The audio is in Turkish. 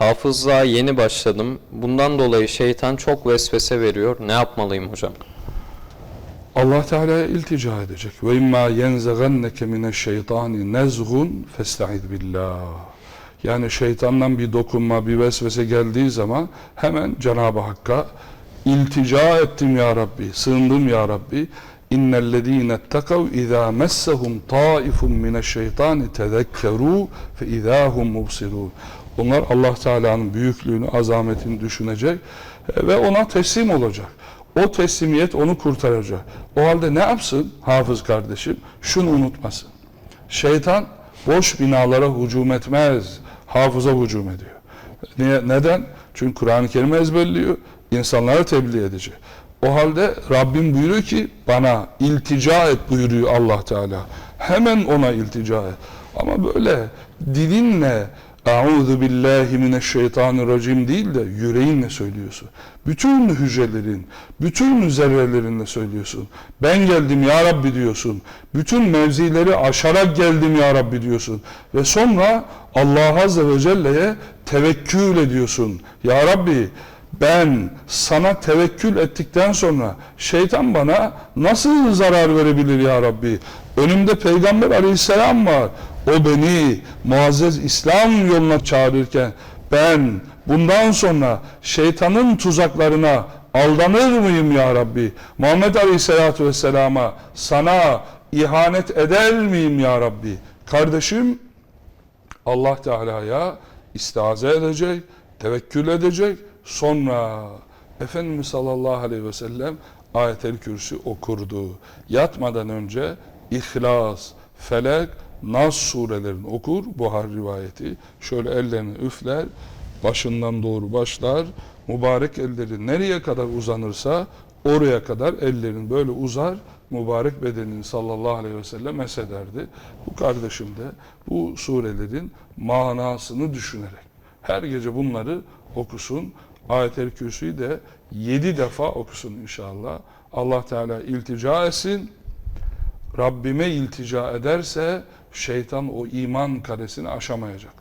Hafızlığa yeni başladım. Bundan dolayı şeytan çok vesvese veriyor. Ne yapmalıyım hocam? Allah Teala'ya iltica edecek. Ve imma yenzaganneke mineşşeytani nezgun festaiz billah. Yani şeytandan bir dokunma, bir vesvese geldiği zaman hemen Cenab-ı Hakk'a iltica ettim ya Rabbi, sığındım ya Rabbi. İnnellezîne ettekav izâ messehum taifun mineşşeytani tezekkerû fe izâhum mubsirûn. Onlar Allah Teala'nın büyüklüğünü, azametini düşünecek ve ona teslim olacak. O teslimiyet onu kurtaracak. O halde ne yapsın hafız kardeşim? Şunu unutmasın. Şeytan boş binalara hücum etmez. Hafıza hücum ediyor. Niye, neden? Çünkü Kur'an-ı Kerim ezberliyor. insanlara tebliğ edecek. O halde Rabbim buyuruyor ki bana iltica et buyuruyor Allah Teala. Hemen ona iltica et. Ama böyle dilinle Euzu billahi mineşşeytanirracim değil de yüreğinle söylüyorsun. Bütün hücrelerin, bütün zerrelerinle söylüyorsun. Ben geldim ya Rabbi diyorsun. Bütün mevzileri aşarak geldim ya Rabbi diyorsun. Ve sonra Allah Azze ve Celle'ye tevekkül ediyorsun. Ya Rabbi ben sana tevekkül ettikten sonra şeytan bana nasıl zarar verebilir ya Rabbi? Önümde Peygamber aleyhisselam var. O beni muazzez İslam yoluna çağırırken ben bundan sonra şeytanın tuzaklarına aldanır mıyım ya Rabbi? Muhammed aleyhisselatü vesselama sana ihanet eder miyim ya Rabbi? Kardeşim Allah Teala'ya istiaze edecek, tevekkül edecek. Sonra Efendimiz sallallahu aleyhi ve sellem ayetel kürsü okurdu. Yatmadan önce İhlas, Felek, Nas surelerini okur. Buhar rivayeti. Şöyle ellerini üfler. Başından doğru başlar. Mübarek elleri nereye kadar uzanırsa oraya kadar ellerin böyle uzar. Mübarek bedenini sallallahu aleyhi ve sellem mesederdi. Bu kardeşim de bu surelerin manasını düşünerek her gece bunları okusun. Ayet-el Kürsü'yü de yedi defa okusun inşallah. Allah Teala iltica etsin. Rabbime iltica ederse şeytan o iman karesini aşamayacak.